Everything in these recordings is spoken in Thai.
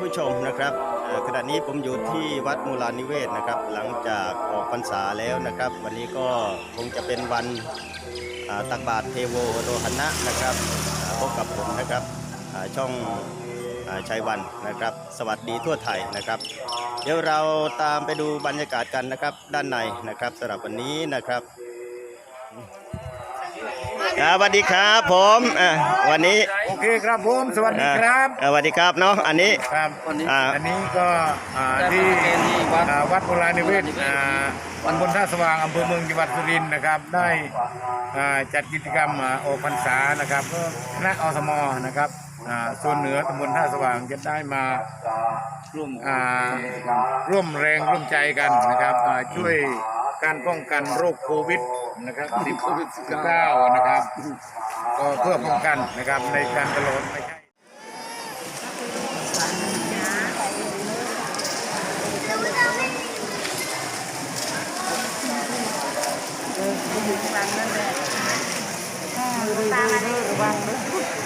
ผู้ชมนะครับขณะนี้ผมอยู่ที่วัดมูลานิเวศนะครับ หลังจากออกพรรษาแล้วนะครับ วันนี้ก็คงจะเป็นวันอ่าตักบาตรเทโวโรหณะนะครับพบกับผมนะครับช่องอ่าชัยวันนะครับ สวัสดีทั่วไทยนะครับ เดี๋ยวเราตามไปดูบรรยากาศกันนะครับ ด้านในนะครับสำหรับวันนี้นะครับ ครับสวัสดีครับผมอะวันนี้โอเคครับผมสวัสดีครับอ่าสวัสดีครับเนาะอันนี้ ครับอ่า อันนี้ก็อ่าที่อ่าวัดโบราณนิเวศอ่าตำบลท่าสว่างอำเภอเมืองจังหวัดสุรินทร์นะครับ ได้อ่าจัดกิจกรรมอ่าออกพรรษานะครับก็คณะอสมนะครับอ่าโซนเหนือตำบลท่าสว่างจะได้มา ร่วมอ่าร่วมแรงร่วมใจกันนะครับอ่าช่วย การป้องกันโรคโควิดนะครับโควิด19นะครับ ก็เพื่อป้องกันนะครับในการตลอดไม่ใช่ดี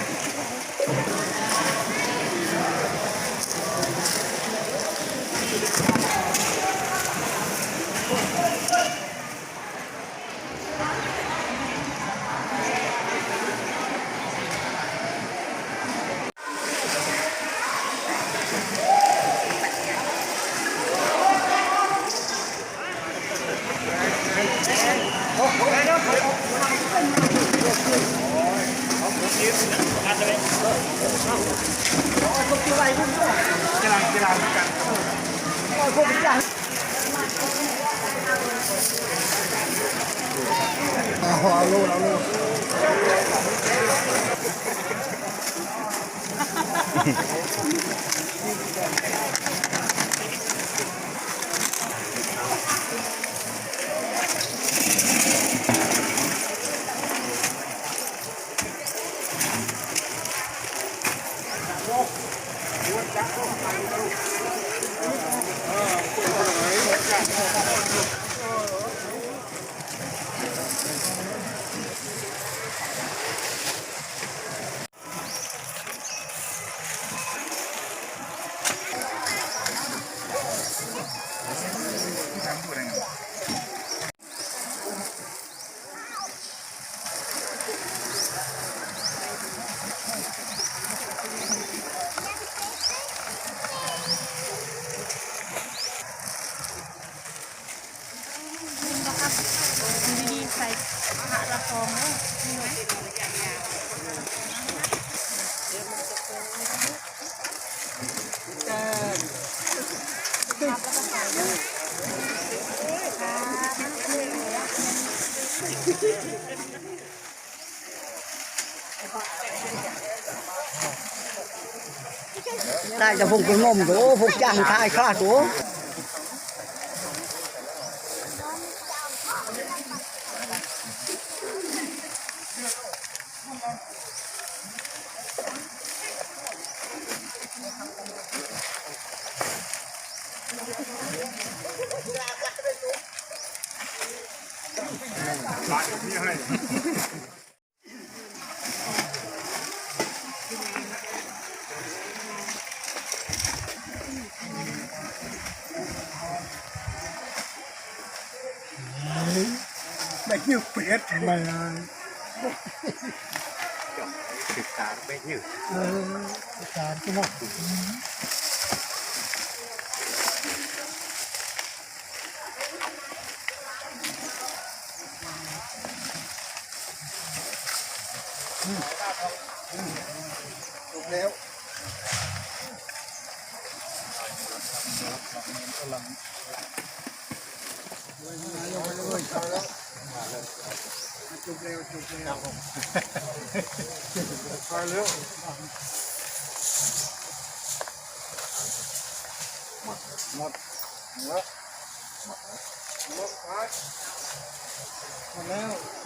กีฬากีฬาเหมือนกันพอาลูกเอาลู ได้จะพงเป็นงมตัวพวกจ้างทายคลาดตัว ไม่ยืดเปียดไม่ศึกษาไม่ยืดเออการที่น อกก็จะน่ามือมือมือมือสักกันมือมือยังปรุยมือมือยังปรุยนี่วันนี้